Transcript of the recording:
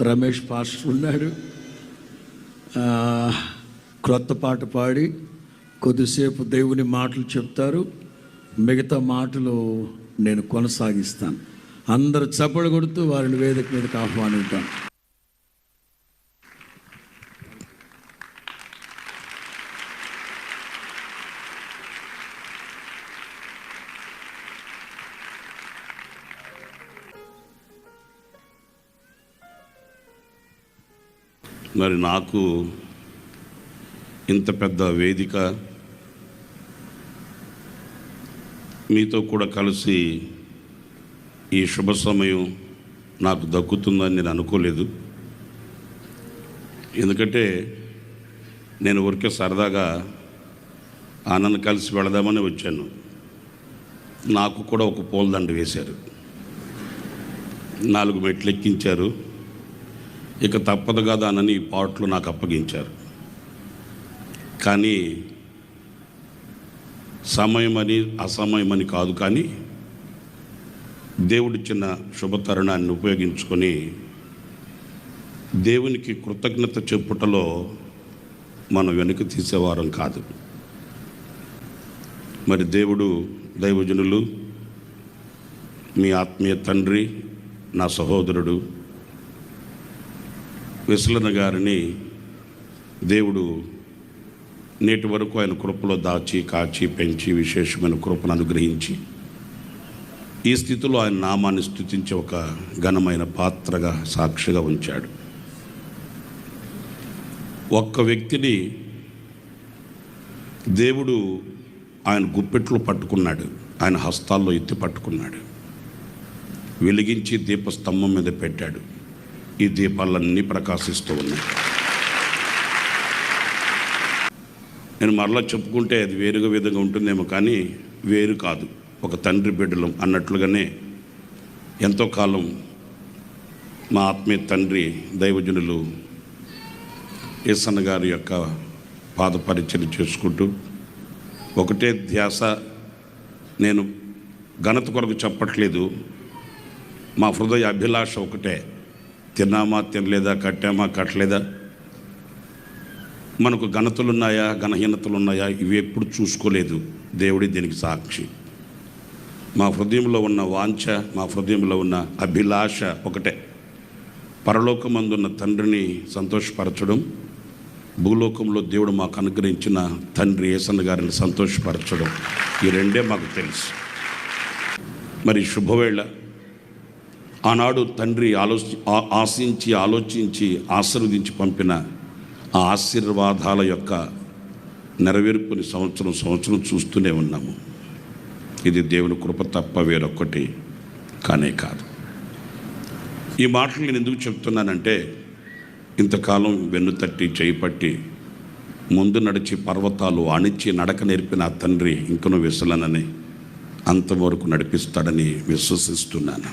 Ramesh pastor ఉన్నాడు. క్రొత్త పాట పాడి కొద్దిసేపు దేవుని మాటలు చెప్తారు. మిగతా మాటలు నేను కొనసాగిస్తాను. అందరు చప్పలు కొడుతూ వారిని వేదిక మీదకి ఆహ్వానిద్దాం. మరి నాకు ఇంత పెద్ద వేదిక మీతో కూడా కలిసి ఈ శుభ సమయం నాకు దక్కుతుందని నేను అనుకోలేదు. ఎందుకంటే నేను ఊరికే సరదాగా ఆనంద్ కలిసి వెళదామని వచ్చాను. నాకు కూడా ఒక పూలదండ వేశారు. నాలుగు మెట్లు ఎక్కించారు. ఇక తప్పదు కదా అని ఈ పాటలు నాకు అప్పగించారు. కానీ సమయమని అసమయమని కాదు కానీ దేవుడిచ్చిన శుభతరుణాన్ని ఉపయోగించుకొని దేవునికి కృతజ్ఞత చెప్పుటలో మనం వెనక్కి తీసేవారం కాదు. మరి దేవుడు దైవజనులు మీ ఆత్మీయ తండ్రి నా సహోదరుడు విశ్లన గారిని దేవుడు నేటి వరకు ఆయన కృపలో దాచి కాచి పెంచి విశేషమైన కృపను అనుగ్రహించి ఈ స్థితిలో ఆయన నామాన్ని స్థుతించి ఒక ఘనమైన పాత్రగా సాక్షిగా ఉంచాడు. ఒక్క వ్యక్తిని దేవుడు ఆయన గుప్పెట్లో పట్టుకున్నాడు ఆయన హస్తాల్లో ఎత్తి పట్టుకున్నాడు వెలిగించి దీపస్తంభం మీద పెట్టాడు. ఈ దీపాలన్నీ ప్రకాశిస్తూ ఉన్నాయి. నేను మరలా చెప్పుకుంటే అది వేరుగా విధంగా ఉంటుందేమో కానీ వేరు కాదు. ఒక తండ్రి బిడ్డలం అన్నట్లుగానే ఎంతో కాలం మా ఆత్మీయ తండ్రి దైవజనులు ఈసన్న గారి యొక్క పాదపరిచయం చేసుకుంటూ ఒకటే ధ్యాస నేను ఘనత కొరకు చెప్పట్లేదు. మా హృదయ అభిలాష ఒకటే. తిన్నామా తినలేదా కట్టామా కట్టలేదా? మనకు ఘనతలు ఉన్నాయా ఘనహీనతలు ఉన్నాయా ఇవి ఎప్పుడు చూసుకోలేదు. దేవుడి దీనికి సాక్షి. మా హృదయంలో ఉన్న వాంఛ మా హృదయంలో ఉన్న అభిలాష ఒకటే. పరలోకమందున్న తండ్రిని సంతోషపరచడం భూలోకంలో దేవుడు మాకు అనుగ్రహించిన తండ్రి ఏసన్న గారిని సంతోషపరచడం ఈ రెండే మాకు తెలుసు. మరి శుభవేళ. ఆనాడు తండ్రి ఆలోచి ఆశించి ఆలోచించి ఆశీర్వదించి పంపిన ఆ ఆశీర్వాదాల యొక్క నెరవేర్పుని సంవత్సరం సంవత్సరం చూస్తూనే ఉన్నాము. ఇది దేవుని కృప తప్ప వేరొక్కటి కానే కాదు. ఈ మాటలు నేను ఎందుకు చెప్తున్నానంటే ఇంతకాలం వెన్ను తట్టి చేయి పట్టి ముందు నడిచి పర్వతాలు అణిచి నడక నేర్పిన ఆ తండ్రి ఇంకనూ విసలనని అంతవరకు నడిపిస్తాడని విశ్వసిస్తున్నాను.